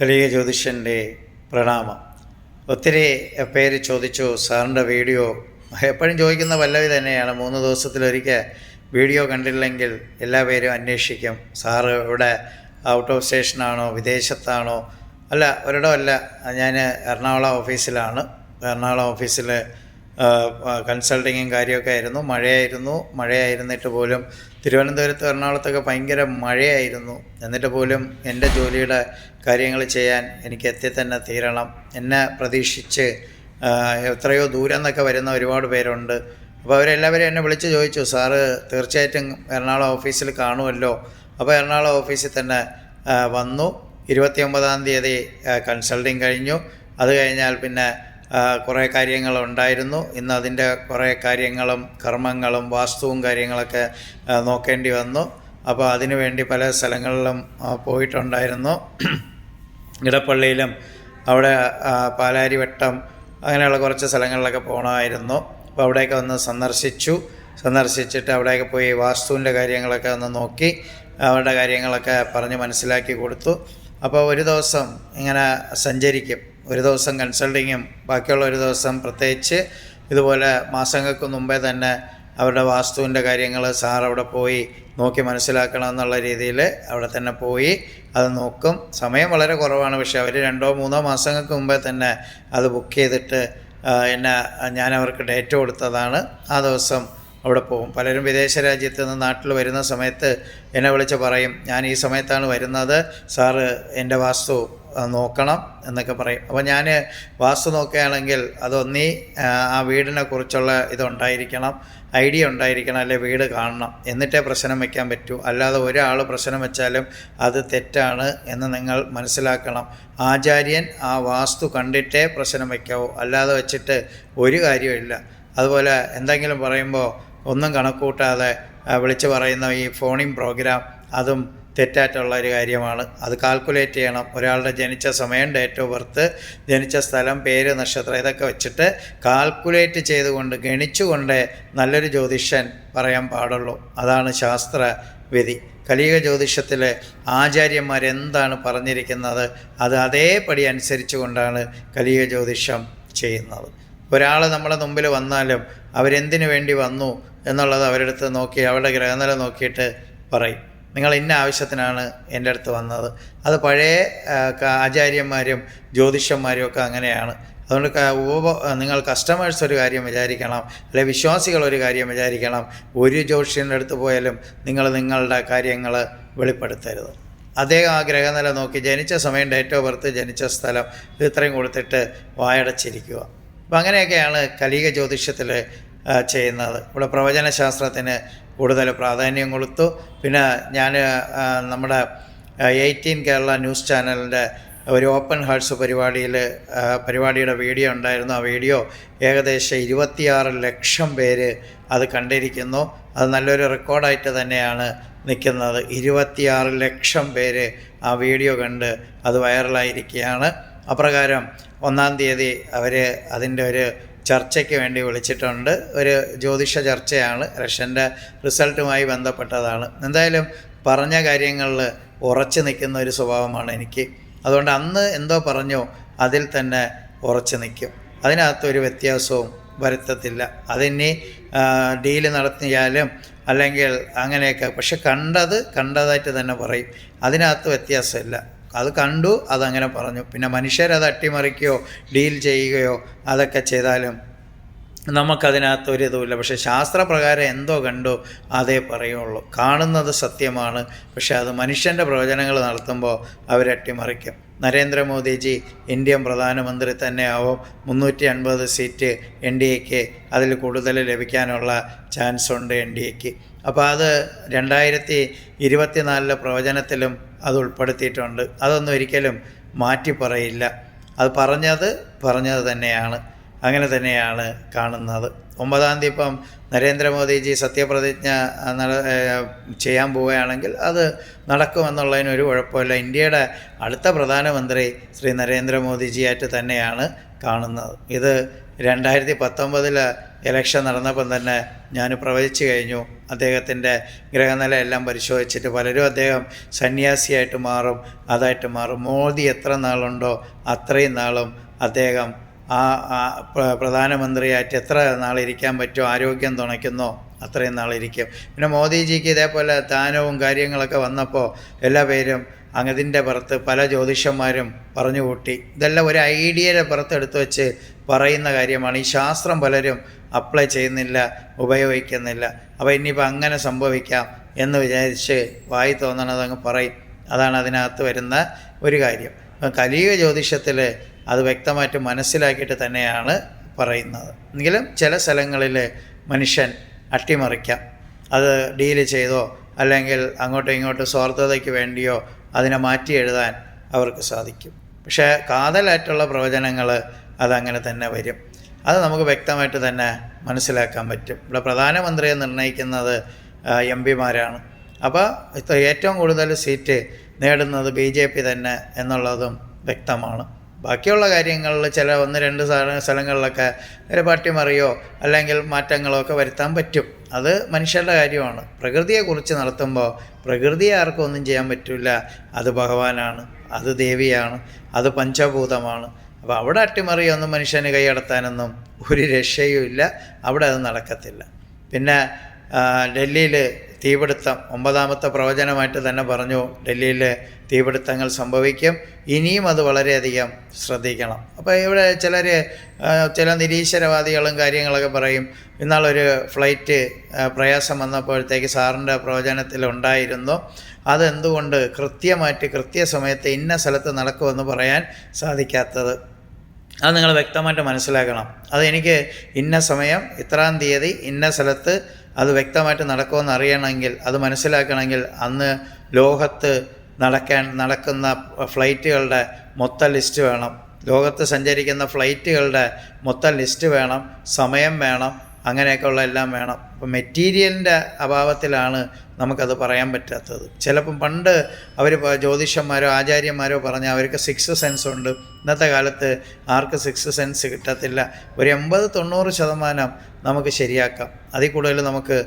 കലിക ജ്യോതിഷന്റെ പ്രണാമം. ഒത്തിരി പേര് ചോദിച്ചു സാറിന്റെ വീഡിയോ? എപ്പോഴും ചോദിക്കുന്ന വല്ലവി തന്നെയാണ്. മൂന്ന് ദിവസത്തിലൊരിക്കൽ വീഡിയോ കണ്ടില്ലെങ്കിൽ എല്ലാ പേരും അന്വേഷിക്കും. സാറ് ഇവിടെ ഔട്ട് ഓഫ് സ്റ്റേഷനാണോ? വിദേശത്താണോ? അല്ല ഒരിടമല്ല. ഞാൻ എറണാകുളം ഓഫീസിലാണ്. എറണാകുളം ഓഫീസിൽ കൺസൾട്ടിങ്ങും കാര്യമൊക്കെ ആയിരുന്നു. മഴയായിരുന്നു. മഴയായിരുന്നിട്ട് പോലും തിരുവനന്തപുരത്ത് എറണാകുളത്തൊക്കെ ഭയങ്കര മഴയായിരുന്നു. എന്നിട്ട് പോലും എന്റെ ജോലിയുടെ കാര്യങ്ങൾ ചെയ്യാൻ എനിക്ക് എത്തി തന്നെ തീരണം. എന്നെ പ്രതീക്ഷിച്ച് എത്രയോ ദൂരം എന്നൊക്കെ വരുന്ന ഒരുപാട് പേരുണ്ട്. അപ്പോൾ അവരെല്ലാവരും എന്നെ വിളിച്ച് ചോദിച്ചു സാറ് തീർച്ചയായിട്ടും എറണാകുളം ഓഫീസിൽ കാണുമല്ലോ? അപ്പോൾ എറണാകുളം ഓഫീസിൽ തന്നെ വന്നു. ഇരുപത്തി ഒമ്പതാം തീയതി കൺസൾട്ടിങ് കഴിഞ്ഞു. അത് കഴിഞ്ഞാൽ പിന്നെ കുറേ കാര്യങ്ങൾ ഉണ്ടായിരുന്നു ഇന്ന് അതിന്റെ കുറേ കാര്യങ്ങളും കർമ്മങ്ങളും വാസ്തുവും കാര്യങ്ങളൊക്കെ നോക്കേണ്ടി വന്നു. അപ്പോൾ അതിനു വേണ്ടി പല സ്ഥലങ്ങളിലും പോയിട്ടുണ്ടായിരുന്നു. ഇടപ്പള്ളിയിലും അവിടെ പാലാരിവട്ടം അങ്ങനെയുള്ള കുറച്ച് സ്ഥലങ്ങളിലൊക്കെ പോകണമായിരുന്നു അപ്പോൾ അവിടെയൊക്കെ ഒന്ന് സന്ദർശിച്ചു. സന്ദർശിച്ചിട്ട് അവിടെയൊക്കെ പോയി വാസ്തുവിന്റെ കാര്യങ്ങളൊക്കെ ഒന്ന് നോക്കി അവരുടെ കാര്യങ്ങളൊക്കെ പറഞ്ഞ് മനസ്സിലാക്കി കൊടുത്തു. അപ്പോൾ ഒരു ദിവസം ഇങ്ങനെ സഞ്ചരിക്കും. ഒരു ദിവസം കൺസൾട്ടിങ്ങും ബാക്കിയുള്ള ഒരു ദിവസം പ്രത്യേകിച്ച് ഇതുപോലെ മാസങ്ങൾക്ക് മുമ്പേ തന്നെ അവരുടെ വാസ്തുവിന്റെ കാര്യങ്ങൾ സാർ അവിടെ പോയി നോക്കി മനസ്സിലാക്കണം എന്നുള്ള രീതിയിൽ അവിടെ തന്നെ പോയി അത് നോക്കും. സമയം വളരെ കുറവാണ്. പക്ഷേ അവർ രണ്ടോ മൂന്നോ മാസങ്ങൾക്ക് മുമ്പേ തന്നെ അത് ബുക്ക് ചെയ്തിട്ട് എന്നെ ഞാൻ അവർക്ക് ഡേറ്റ് കൊടുത്തതാണ്. ആ ദിവസം അവിടെ പോകും. പലരും വിദേശ രാജ്യത്ത് നിന്ന് നാട്ടിൽ വരുന്ന സമയത്ത് എന്നെ വിളിച്ച് പറയും ഞാൻ ഈ സമയത്താണ് വരുന്നത്. സാറ് എന്റെ വാസ്തു നോക്കണം എന്നൊക്കെ പറയും. അപ്പോൾ ഞാൻ വാസ്തു നോക്കുകയാണെങ്കിൽ അതൊന്നീ ആ, വീടിനെ കുറിച്ചുള്ള ഇതുണ്ടായിരിക്കണം ഐഡിയ ഉണ്ടായിരിക്കണം അല്ലെ വീട് കാണണം എന്നിട്ടേ പ്രശ്നം വയ്ക്കാൻ പറ്റൂ. അല്ലാതെ ഒരാൾ പ്രശ്നം വെച്ചാലും അത് തെറ്റാണ് എന്ന് നിങ്ങൾ മനസ്സിലാക്കണം. ആചാര്യൻ ആ വാസ്തു കണ്ടിട്ടേ പ്രശ്നം വയ്ക്കാവൂ അല്ലാതെ വെച്ചിട്ട് ഒരു കാര്യമില്ല അതുപോലെ എന്തെങ്കിലും പറയുമ്പോൾ ഒന്നും കണക്കൂട്ടാതെ വിളിച്ച് പറയുന്ന ഈ ഫോണിംഗ് പ്രോഗ്രാം അതും തെറ്റായിട്ടുള്ള ഒരു കാര്യമാണ്. അത് കാൽക്കുലേറ്റ് ചെയ്യണം. ഒരാളുടെ ജനിച്ച സമയം ഡേറ്റ് ഓഫ് ബർത്ത് ജനിച്ച സ്ഥലം പേര് നക്ഷത്രം ഇതൊക്കെ വെച്ചിട്ട് കാൽക്കുലേറ്റ് ചെയ്തുകൊണ്ട് ഗണിച്ചുകൊണ്ട് നല്ലൊരു ജ്യോതിഷൻ പറയാൻ പാടുള്ളൂ. അതാണ് ശാസ്ത്ര വിധി. കലിക ജ്യോതിഷത്തിൽ ആചാര്യന്മാർ എന്താണ് പറഞ്ഞിരിക്കുന്നത്? അത് അതേപടി അനുസരിച്ചുകൊണ്ടാണ് കലിക ജ്യോതിഷം ചെയ്യുന്നത്. ഒരാൾ നമ്മുടെ മുമ്പിൽ വന്നാലും അവരെന്തിനു വേണ്ടി വന്നു എന്നുള്ളത് അവരെടുത്ത് നോക്കി അവരുടെ ഗ്രഹനില നോക്കിയിട്ട് പറയും. നിങ്ങൾ ഇന്ന ആവശ്യത്തിനാണ് എന്റെ അടുത്ത് വന്നത്. അത് പഴയ ആചാര്യന്മാരും ജ്യോതിഷന്മാരും ഒക്കെ അങ്ങനെയാണ്. അതുകൊണ്ട് ഉപ നിങ്ങൾ കസ്റ്റമേഴ്സ് ഒരു കാര്യം വിചാരിക്കണം അല്ലെ വിശ്വാസികൾ ഒരു കാര്യം വിചാരിക്കണം. ഒരു ജ്യോതിഷ്യന്റെ അടുത്ത് പോയാലും നിങ്ങൾ നിങ്ങളുടെ കാര്യങ്ങൾ വെളിപ്പെടുത്തരുത്. അദ്ദേഹം ആ ഗ്രഹനില നോക്കി ജനിച്ച സമയം ഡേറ്റ് ഓഫ് ബർത്ത് ജനിച്ച സ്ഥലം ഇത് ഇത്രയും കൊടുത്തിട്ട് വായടച്ചിരിക്കുക. അപ്പം അങ്ങനെയൊക്കെയാണ് കലിക ജ്യോതിഷത്തിൽ ചെയ്യുന്നത്. ഇവിടെ പ്രവചനശാസ്ത്രത്തിന് കൂടുതൽ പ്രാധാന്യം കൊടുത്തു. പിന്നെ ഞാൻ നമ്മുടെ എയ്റ്റീൻ കേരള ന്യൂസ് ചാനലിന്റെ ഒരു ഓപ്പൺ ഹാർട്സ് പരിപാടിയിൽ പരിപാടിയുടെ വീഡിയോ ഉണ്ടായിരുന്നു. ആ വീഡിയോ ഏകദേശം ഇരുപത്തിയാറ് ലക്ഷം പേര് അത് കണ്ടിരിക്കുന്നു. അത് നല്ലൊരു റെക്കോർഡായിട്ട് തന്നെയാണ് നിൽക്കുന്നത്. ഇരുപത്തിയാറ് ലക്ഷം പേര് ആ വീഡിയോ കണ്ട് അത് വൈറലായിരിക്കുകയാണ്. അപ്രകാരം ഒന്നാം തീയതി അവർ അതിന്റെ ഒരു ചർച്ചയ്ക്ക് വേണ്ടി വിളിച്ചിട്ടുണ്ട്. ഒരു ജ്യോതിഷ ചർച്ചയാണ്. റഷ്യന്റെ റിസൾട്ടുമായി ബന്ധപ്പെട്ടതാണ്. എന്തായാലും പറഞ്ഞ കാര്യങ്ങളിൽ ഉറച്ചു നിൽക്കുന്ന ഒരു സ്വഭാവമാണ് എനിക്ക്. അതുകൊണ്ട് അന്ന് എന്തോ പറഞ്ഞോ അതിൽ തന്നെ ഉറച്ചു നിൽക്കും. അതിനകത്തൊരു വ്യത്യാസവും വരുത്തത്തില്ല. അതിനി ഡീൽ നടത്തിയാലും അല്ലെങ്കിൽ അങ്ങനെയൊക്കെ. പക്ഷെ കണ്ടത് കണ്ടതായിട്ട് തന്നെ പറയും. അതിനകത്ത് വ്യത്യാസമില്ല. അത് കണ്ടു അതങ്ങനെ പറഞ്ഞു. പിന്നെ മനുഷ്യരത് അട്ടിമറിക്കുകയോ ഡീൽ ചെയ്യുകയോ അതൊക്കെ ചെയ്താലും നമുക്കതിനകത്ത് ഒരു ഇതുമില്ല. പക്ഷേ ശാസ്ത്രപ്രകാരം എന്തോ കണ്ടോ അതേ പറയുള്ളൂ. കാണുന്നത് സത്യമാണ് പക്ഷേ അത് മനുഷ്യന്റെ പ്രവചനങ്ങൾ നടത്തുമ്പോൾ അവരട്ടിമറിക്കും നരേന്ദ്രമോദിജി ഇന്ത്യൻ പ്രധാനമന്ത്രി തന്നെയാവും. മുന്നൂറ്റി അൻപത് സീറ്റ് എൻ ഡി എക്ക് അതിൽ കൂടുതൽ ലഭിക്കാനുള്ള ചാൻസ് ഉണ്ട് എൻ ഡി എക്ക്. അപ്പോൾ അത് രണ്ടായിരത്തി ഇരുപത്തിനാലിലെ പ്രവചനത്തിലും അത് ഉൾപ്പെടുത്തിയിട്ടുണ്ട് അതൊന്നും ഒരിക്കലും മാറ്റി പറയില്ല. അത് പറഞ്ഞത് പറഞ്ഞത് തന്നെയാണ്. അങ്ങനെ തന്നെയാണ് കാണുന്നത്. ഒമ്പതാം തീയതി ഇപ്പം നരേന്ദ്രമോദിജി സത്യപ്രതിജ്ഞ നട- ചെയ്യാൻ പോവുകയാണെങ്കിൽ അത് നടക്കുമെന്നുള്ളതിന് ഒരു കുഴപ്പമില്ല. ഇന്ത്യയുടെ അടുത്ത പ്രധാനമന്ത്രി ശ്രീ നരേന്ദ്രമോദിജിയായിട്ട് തന്നെയാണ് കാണുന്നത്. ഇത് രണ്ടായിരത്തി പത്തൊമ്പതിൽ ഇലക്ഷൻ നടന്നപ്പം തന്നെ ഞാൻ പ്രവചിച്ചു കഴിഞ്ഞു. അദ്ദേഹത്തിന്റെ ഗ്രഹനില എല്ലാം പരിശോധിച്ചിട്ട് പലരും അദ്ദേഹം സന്യാസിയായിട്ട് മാറും അതായിട്ട് മാറും. മോദി എത്ര നാളുണ്ടോ അത്രയും നാളും അദ്ദേഹം ആ പ്രധാനമന്ത്രിയായിട്ട് എത്ര നാളിരിക്കാൻ പറ്റുമോ ആരോഗ്യം തുണയ്ക്കുന്നോ അത്രയും നാളിരിക്കും. പിന്നെ മോദിജിക്ക് ഇതേപോലെ ദാനവും കാര്യങ്ങളൊക്കെ വന്നപ്പോൾ എല്ലാ പേരും അങ്ങതിന്റെ പുറത്ത് പല ജ്യോതിഷന്മാരും പറഞ്ഞു കൂട്ടി ഇതെല്ലാം ഒരു ഐഡിയയുടെ പുറത്തെടുത്ത് വെച്ച് പറയുന്ന കാര്യമാണ്. ഈ ശാസ്ത്രം പലരും അപ്ലൈ ചെയ്യുന്നില്ല ഉപയോഗിക്കുന്നില്ല. അപ്പോൾ ഇനിയിപ്പോൾ അങ്ങനെ സംഭവിക്കാം എന്ന് വിചാരിച്ച് വായി തോന്നണത് അങ്ങ് പറയും. അതാണ് അതിനകത്ത് വരുന്ന ഒരു കാര്യം. അപ്പം കലിയുഗ ജ്യോതിഷത്തിൽ അത് വ്യക്തമായിട്ട് മനസ്സിലാക്കിയിട്ട് തന്നെയാണ് പറയുന്നത്. എങ്കിലും ചില സ്ഥലങ്ങളിൽ മനുഷ്യൻ അട്ടിമറിക്കാം. അത് ഡീൽ ചെയ്തോ അല്ലെങ്കിൽ അങ്ങോട്ടും ഇങ്ങോട്ടും സ്വാർത്ഥതയ്ക്ക് വേണ്ടിയോ അതിനെ മാറ്റി എഴുതാൻ അവർക്ക് സാധിക്കും. പക്ഷേ കാതലായിട്ടുള്ള പ്രവചനങ്ങൾ അതങ്ങനെ തന്നെ വരും. അത് നമുക്ക് വ്യക്തമായിട്ട് തന്നെ മനസ്സിലാക്കാൻ പറ്റും. ഇവിടെ പ്രധാനമന്ത്രിയെ നിർണയിക്കുന്നത് എം പിമാരാണ്. അപ്പോൾ ഏറ്റവും കൂടുതൽ സീറ്റ് നേടുന്നത് ബി ജെ പി തന്നെ എന്നുള്ളതും വ്യക്തമാണ്. ബാക്കിയുള്ള കാര്യങ്ങളിൽ ചില ഒന്ന് രണ്ട് സ്ഥല- സ്ഥലങ്ങളിലൊക്കെ ഒരു പാർട്ടി മറിയോ അല്ലെങ്കിൽ മാറ്റങ്ങളോ ഒക്കെ വരുത്താൻ പറ്റും. അത് മനുഷ്യരുടെ കാര്യമാണ്. പ്രകൃതിയെക്കുറിച്ച് നടത്തുമ്പോൾ പ്രകൃതിയെ ആർക്കും ഒന്നും ചെയ്യാൻ പറ്റില്ല. അത് ഭഗവാനാണ് അത് ദേവിയാണ് അത് പഞ്ചഭൂതമാണ്. അപ്പോൾ അവിടെ അട്ടിമറിയൊന്നും മനുഷ്യന് കൈയടത്താനൊന്നും ഒരു രക്ഷയും ഇല്ല. അവിടെ അത് നടക്കത്തില്ല. പിന്നെ ഡൽഹിയിൽ തീപിടുത്തം. ഒമ്പതാമത്തെ പ്രവചനമായിട്ട് തന്നെ പറഞ്ഞു ഡൽഹിയിൽ തീപിടുത്തങ്ങൾ സംഭവിക്കും. ഇനിയും അത് വളരെയധികം ശ്രദ്ധിക്കണം. അപ്പോൾ ഇവിടെ ചിലർ ചില നിരീശ്വരവാദികളും കാര്യങ്ങളൊക്കെ പറയും ഇന്നാളൊരു ഫ്ലൈറ്റ് പ്രയാസം വന്നപ്പോഴത്തേക്ക് സാറിന്റെ പ്രവചനത്തിലുണ്ടായിരുന്നു അതെന്തുകൊണ്ട് കൃത്യമായിട്ട് കൃത്യസമയത്ത് ഇന്ന സ്ഥലത്ത് നടക്കുമെന്ന് പറയാൻ സാധിക്കാത്തത്? അത് നിങ്ങൾ വ്യക്തമായിട്ട് മനസ്സിലാക്കണം. അത് എനിക്ക് ഇന്ന സമയം ഇത്രാം തീയതി ഇന്ന സ്ഥലത്ത് അത് വ്യക്തമായിട്ട് നടക്കുമെന്ന് അറിയണമെങ്കിൽ അത് മനസ്സിലാക്കണമെങ്കിൽ അന്ന് ലോകത്ത് നടക്കാൻ നടക്കുന്ന ഫ്ലൈറ്റുകളുടെ മൊത്ത ലിസ്റ്റ് വേണം. ലോകത്ത് സഞ്ചരിക്കുന്ന ഫ്ലൈറ്റുകളുടെ മൊത്ത ലിസ്റ്റ് വേണം. സമയം വേണം. അങ്ങനെയൊക്കെയുള്ള എല്ലാം വേണം. അപ്പം മെറ്റീരിയലിന്റെ അഭാവത്തിലാണ് നമുക്കത് പറയാൻ പറ്റാത്തത്. ചിലപ്പം പണ്ട് അവർ ജ്യോതിഷന്മാരോ ആചാര്യന്മാരോ പറഞ്ഞാൽ അവർക്ക് സിക്സ് സെൻസ് ഉണ്ട്. ഇന്നത്തെ കാലത്ത് ആർക്ക് സിക്സ് സെൻസ് കിട്ടത്തില്ല. ഒരു എൺപത് തൊണ്ണൂറ് ശതമാനം നമുക്ക് ശരിയാക്കാം. അതിൽ കൂടുതൽ നമുക്ക്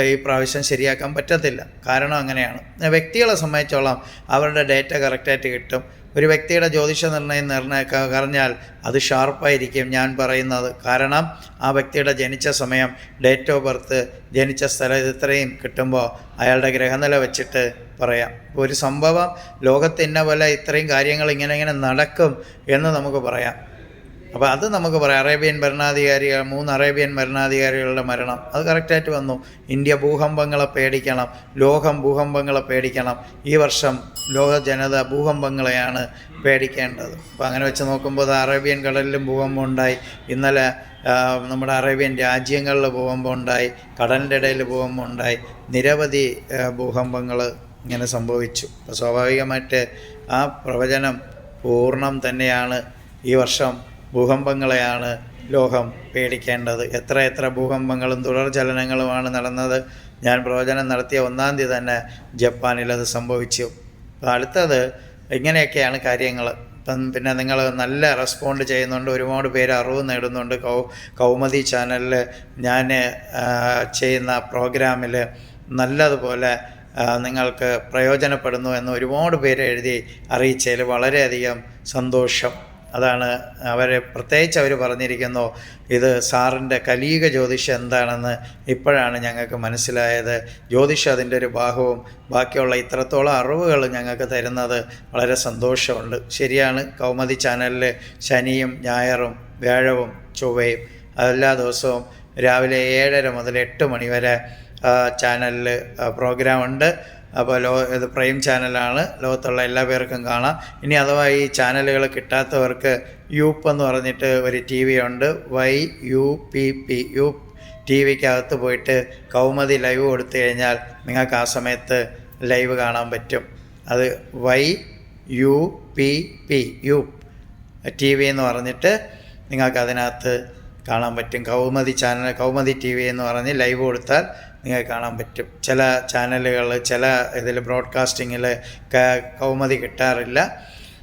ഈ പ്രാവശ്യം ശരിയാക്കാൻ പറ്റത്തില്ല. കാരണം അങ്ങനെയാണ്. വ്യക്തികളെ സംബന്ധിച്ചോളം അവരുടെ ഡേറ്റ കറക്റ്റായിട്ട് കിട്ടും. ഒരു വ്യക്തിയുടെ ജ്യോതിഷ നിർണയം നിർണയിക്ക പറഞ്ഞാൽ അത് ഷാർപ്പായിരിക്കും ഞാൻ പറയുന്നത്. കാരണം ആ വ്യക്തിയുടെ ജനിച്ച സമയം ഡേറ്റ് ഓഫ് ബർത്ത് ജനിച്ച സ്ഥലം ഇത് ഇത്രയും കിട്ടുമ്പോൾ അയാളുടെ ഗ്രഹനില വെച്ചിട്ട് പറയാം. ഒരു സംഭവം ലോകത്ത് ഇന്ന പോലെ ഇത്രയും കാര്യങ്ങൾ ഇങ്ങനെ ഇങ്ങനെ നടക്കും എന്ന് നമുക്ക് പറയാം. അപ്പോൾ അത് നമുക്ക് പറയാം. അറേബ്യൻ ഭരണാധികാരികൾ മൂന്ന് അറേബ്യൻ ഭരണാധികാരികളുടെ മരണം. അത് കറക്റ്റായിട്ട് വന്നു. ഇന്ത്യ ഭൂകമ്പങ്ങളെ പേടിക്കണം. ലോകം ഭൂകമ്പങ്ങളെ പേടിക്കണം. ഈ വർഷം ലോക ജനത ഭൂകമ്പങ്ങളെയാണ് പേടിക്കേണ്ടത്. അപ്പോൾ അങ്ങനെ വെച്ച് നോക്കുമ്പോൾ അറേബ്യൻ കടലിലും ഭൂകമ്പം ഉണ്ടായി. ഇന്നലെ നമ്മുടെ അറേബ്യൻ രാജ്യങ്ങളിൽ ഭൂകമ്പം ഉണ്ടായി. കടലിന്റെ ഇടയിൽ ഭൂകമ്പം ഉണ്ടായി. നിരവധി ഭൂകമ്പങ്ങൾ ഇങ്ങനെ സംഭവിച്ചു. അപ്പോൾ സ്വാഭാവികമായിട്ട് ആ പ്രവചനം പൂർണം തന്നെയാണ് ഈ വർഷം ഭൂകമ്പങ്ങളെയാണ് ലോകം പേടിക്കേണ്ടത്. എത്ര എത്ര ഭൂകമ്പങ്ങളും തുടർചലനങ്ങളുമാണ് നടന്നത്. ഞാൻ പ്രവചനം നടത്തിയ ഒന്നാം തീയതി തന്നെ ജപ്പാനിൽ അത് സംഭവിച്ചു. അടുത്തത് ഇങ്ങനെയൊക്കെയാണ് കാര്യങ്ങൾ. ഇപ്പം പിന്നെ നിങ്ങൾ നല്ല റെസ്പോണ്ട് ചെയ്യുന്നുണ്ട് ഒരുപാട് പേര് അറിവ് നേടുന്നുണ്ട്. കൗ കൗമതി ചാനലിൽ ഞാൻ ചെയ്യുന്ന പ്രോഗ്രാമിൽ നല്ലതുപോലെ നിങ്ങൾക്ക് പ്രയോജനപ്പെടുന്നു എന്ന് ഒരുപാട് പേര് എഴുതി അറിയിച്ചതിൽ വളരെയധികം സന്തോഷം. അതാണ് അവരെ പ്രത്യേകിച്ച് അവർ പറഞ്ഞിരിക്കുന്നു ഇത് സാറിന്റെ കലീക ജ്യോതിഷം എന്താണെന്ന് ഇപ്പോഴാണ് ഞങ്ങൾക്ക് മനസ്സിലായത്. ജ്യോതിഷം അതിന്റെ ഒരു ഭാഗവും ബാക്കിയുള്ള ഇത്രത്തോളം അറിവുകൾ ഞങ്ങൾക്ക് തരുന്നത് വളരെ സന്തോഷമുണ്ട്. ശരിയാണ് കൗമദി ചാനലിൽ ശനിയും ഞായറും വ്യാഴവും ചൊവ്വയും എല്ലാ ദിവസവും രാവിലെ ഏഴര മുതൽ എട്ട് മണി വരെ ചാനലിൽ പ്രോഗ്രാം ഉണ്ട് അപ്പോൾ ലോ ഇത് പ്രൈം ചാനലാണ്. ലോകത്തുള്ള എല്ലാ പേർക്കും കാണാം. ഇനി അഥവാ ഈ ചാനലുകൾ കിട്ടാത്തവർക്ക് യൂപ്പ് എന്ന് പറഞ്ഞിട്ട് ഒരു ടി വി ഉണ്ട്. Y U P P U T വിക്കകത്ത് പോയിട്ട് കൗമതി ലൈവ് കൊടുത്തു കഴിഞ്ഞാൽ നിങ്ങൾക്ക് ആ സമയത്ത് ലൈവ് കാണാൻ പറ്റും. അത് Y U P P U T V എന്ന് പറഞ്ഞിട്ട് നിങ്ങൾക്ക് അതിനകത്ത് കാണാൻ പറ്റും. Kaumathi channel Kaumathi T V എന്ന് പറഞ്ഞ് ലൈവ് കൊടുത്താൽ നിങ്ങൾക്ക് കാണാൻ പറ്റും. ചില ചാനലുകൾ ചില ഇതിൽ ബ്രോഡ്കാസ്റ്റിങ്ങിൽ കൗമതി കിട്ടാറില്ല.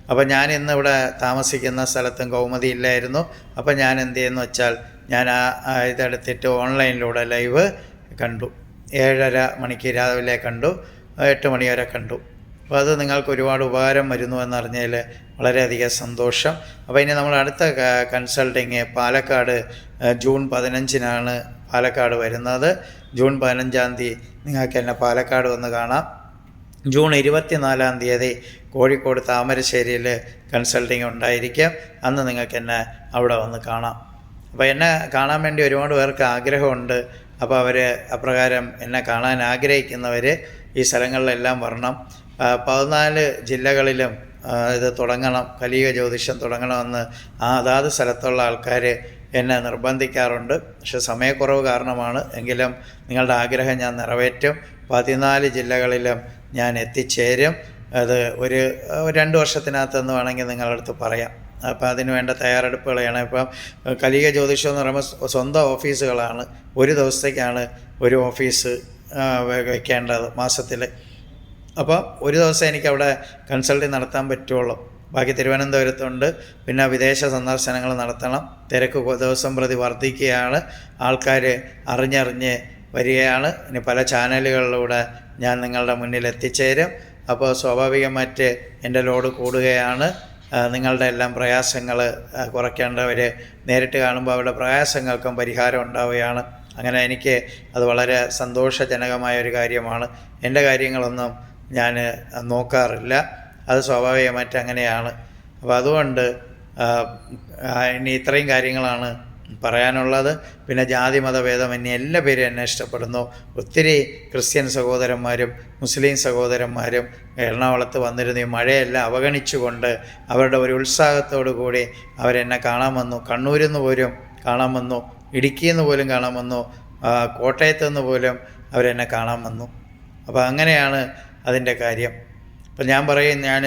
അപ്പോൾ ഞാൻ ഇന്ന് ഇവിടെ താമസിക്കുന്ന സ്ഥലത്തും കൗമതി ഇല്ലായിരുന്നു. അപ്പോൾ ഞാൻ എന്ത് ചെയ്യുന്നു വെച്ചാൽ ഞാൻ ആ ഇതെടുത്തിട്ട് ഓൺലൈനിലൂടെ ലൈവ് കണ്ടു. ഏഴര മണിക്ക് രാവിലെ കണ്ടു. എട്ട് മണി വരെ കണ്ടു. അപ്പോൾ അത് നിങ്ങൾക്ക് ഒരുപാട് ഉപകാരം വരുന്നു എന്നറിഞ്ഞതിൽ വളരെയധികം സന്തോഷം. അപ്പോൾ ഇനി നമ്മൾ അടുത്ത കൺസൾട്ടിങ് പാലക്കാട് ജൂൺ പതിനഞ്ചിനാണ് പാലക്കാട് വരുന്നത്. ജൂൺ പതിനഞ്ചാം തീയതി നിങ്ങൾക്ക് എന്നെ പാലക്കാട് വന്ന് കാണാം. ജൂൺ ഇരുപത്തിനാലാം തീയതി കോഴിക്കോട് താമരശ്ശേരിയിൽ കൺസൾട്ടിങ് ഉണ്ടായിരിക്കും. അന്ന് നിങ്ങൾക്ക് എന്നെ അവിടെ വന്ന് കാണാം. അപ്പോൾ എന്നെ കാണാൻ വേണ്ടി ഒരുപാട് പേർക്ക് ആഗ്രഹമുണ്ട്. അപ്പോൾ അവർ അപ്രകാരം എന്നെ കാണാൻ ആഗ്രഹിക്കുന്നവർ ഈ സ്ഥലങ്ങളിലെല്ലാം വരണം. പതിനാല് ജില്ലകളിലും ഇത് തുടങ്ങണം. കലിക ജ്യോതിഷം തുടങ്ങണമെന്ന് ആ അതാത് സ്ഥലത്തുള്ള ആൾക്കാർ എന്നെ നിർബന്ധിക്കാറുണ്ട്. പക്ഷെ സമയക്കുറവ് കാരണമാണ്. എങ്കിലും നിങ്ങളുടെ ആഗ്രഹം ഞാൻ നിറവേറ്റും. പതിനാല് ജില്ലകളിലും ഞാൻ എത്തിച്ചേരും. അത് ഒരു രണ്ട് വർഷത്തിനകത്തെന്ന് വേണമെങ്കിൽ നിങ്ങളുടെ അടുത്ത് പറയാം. അപ്പോൾ അതിന് വേണ്ട തയ്യാറെടുപ്പുകളാണ്. ഇപ്പം കലിക ജ്യോതിഷം എന്ന് പറയുമ്പോൾ സ്വന്തം ഓഫീസുകളാണ്. ഒരു ദിവസത്തേക്കാണ് ഒരു ഓഫീസ് വയ്ക്കേണ്ടത് മാസത്തിൽ. അപ്പോൾ ഒരു ദിവസം എനിക്ക് അവിടെ കൺസൾട്ടിങ് നടത്താൻ പറ്റുള്ളൂ. ബാക്കി തിരുവനന്തപുരത്തുണ്ട്. പിന്നെ വിദേശ സന്ദർശനങ്ങൾ നടത്തണം. തിരക്ക് ദിവസം പ്രതി വർദ്ധിക്കുകയാണ്. ആൾക്കാർ അറിഞ്ഞറിഞ്ഞ് വരികയാണ്. ഇനി പല ചാനലുകളിലൂടെ ഞാൻ നിങ്ങളുടെ മുന്നിൽ എത്തിച്ചേരും. അപ്പോൾ സ്വാഭാവികമായിട്ട് എന്റെ ലോഡ് കൂടുകയാണ്. നിങ്ങളുടെ എല്ലാം പ്രയാസങ്ങൾ കുറയ്ക്കേണ്ടവർ നേരിട്ട് കാണുമ്പോൾ അവരുടെ പ്രയാസങ്ങൾക്കും പരിഹാരം ഉണ്ടാവുകയാണ്. അങ്ങനെ എനിക്ക് അത് വളരെ സന്തോഷജനകമായ ഒരു കാര്യമാണ്. എന്റെ കാര്യങ്ങളൊന്നും ഞാൻ നോക്കാറില്ല. അത് സ്വാഭാവികമായിട്ട് അങ്ങനെയാണ്. അപ്പോൾ അതുകൊണ്ട് ഇനി ഇത്രയും കാര്യങ്ങളാണ് പറയാനുള്ളത്. പിന്നെ ജാതി മതഭേദമന്യേ എല്ലാ പേരും എന്നെ ഇഷ്ടപ്പെടുന്നു. ഒത്തിരി ക്രിസ്ത്യൻ സഹോദരന്മാരും മുസ്ലിം സഹോദരന്മാരും എറണാകുളത്ത് വന്നിരുന്നു. ഈ മഴയെല്ലാം അവഗണിച്ചുകൊണ്ട് അവരുടെ ഒരു ഉത്സാഹത്തോടു കൂടി അവരെന്നെ കാണാൻ വന്നു. കണ്ണൂരിൽ നിന്ന് പോലും കാണാൻ വന്നു. ഇടുക്കിയിൽ നിന്ന് പോലും കാണാൻ വന്നു. കോട്ടയത്ത് നിന്ന് പോലും അവരെന്നെ കാണാൻ വന്നു. അപ്പോൾ അങ്ങനെയാണ് അതിന്റെ കാര്യം. അപ്പം ഞാൻ പറയും ഞാൻ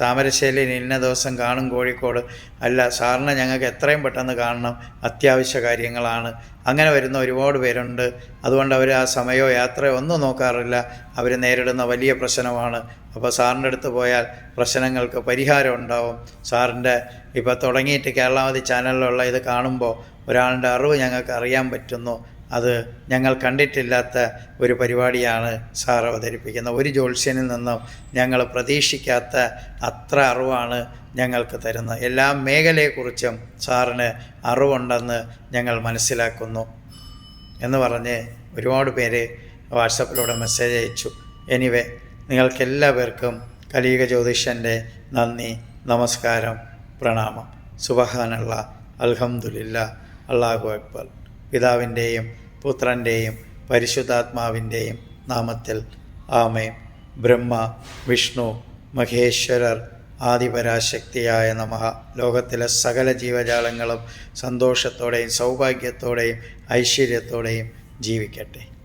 താമരശ്ശേരിയിൽ ഇന്ന ദിവസം കാണും കോഴിക്കോട്. അല്ല സാറിനെ ഞങ്ങൾക്ക് എത്രയും പെട്ടെന്ന് കാണണം. അത്യാവശ്യ കാര്യങ്ങളാണ്. അങ്ങനെ വരുന്ന ഒരുപാട് പേരുണ്ട്. അതുകൊണ്ട് അവർ ആ സമയമോ യാത്രയോ ഒന്നും നോക്കാറില്ല. അവർ നേരിടുന്ന വലിയ പ്രശ്നമാണ്. അപ്പോൾ സാറിന്റെ അടുത്ത് പോയാൽ പ്രശ്നങ്ങൾക്ക് പരിഹാരം ഉണ്ടാവും. സാറിന്റെ ഇപ്പോൾ തുടങ്ങിയിട്ട് കേരളാവധി ചാനലിലുള്ള ഇത് കാണുമ്പോൾ ഒരാളുടെ അറിവ് ഞങ്ങൾക്ക് അറിയാൻ പറ്റുന്നു. അത് ഞങ്ങൾ കണ്ടിട്ടില്ലാത്ത ഒരു പരിപാടിയാണ് സാർ അവതരിപ്പിക്കുന്നത്. ഒരു ജ്യോത്സ്യനിൽ നിന്നും ഞങ്ങൾ പ്രതീക്ഷിക്കാത്ത അത്ര അറിവാണ് ഞങ്ങൾക്ക് തരുന്നത്. എല്ലാ മേഖലയെക്കുറിച്ചും സാറിന് അറിവുണ്ടെന്ന് ഞങ്ങൾ മനസ്സിലാക്കുന്നു എന്ന് പറഞ്ഞ് ഒരുപാട് പേര് വാട്സപ്പിലൂടെ മെസ്സേജ് അയച്ചു. എനിവേ നിങ്ങൾക്കെല്ലാവർക്കും കലീക ജ്യോതിഷന്റെ നന്ദി നമസ്കാരം പ്രണാമം. സുബഹാനുള്ള അൽഹമുല്ല അള്ളാഹു അക്ബർ. പിതാവിന്റെയും പുത്രന്റെയും പരിശുദ്ധാത്മാവിന്റെയും നാമത്തിൽ. ആമേ ബ്രഹ്മ വിഷ്ണു മഹേശ്വരർ ആദിപരാശക്തിയായ നമഃ. ലോകത്തിലെ സകല ജീവജാലങ്ങളും സന്തോഷത്തോടെയും സൗഭാഗ്യത്തോടെയും ഐശ്വര്യത്തോടെയും ജീവിക്കട്ടെ.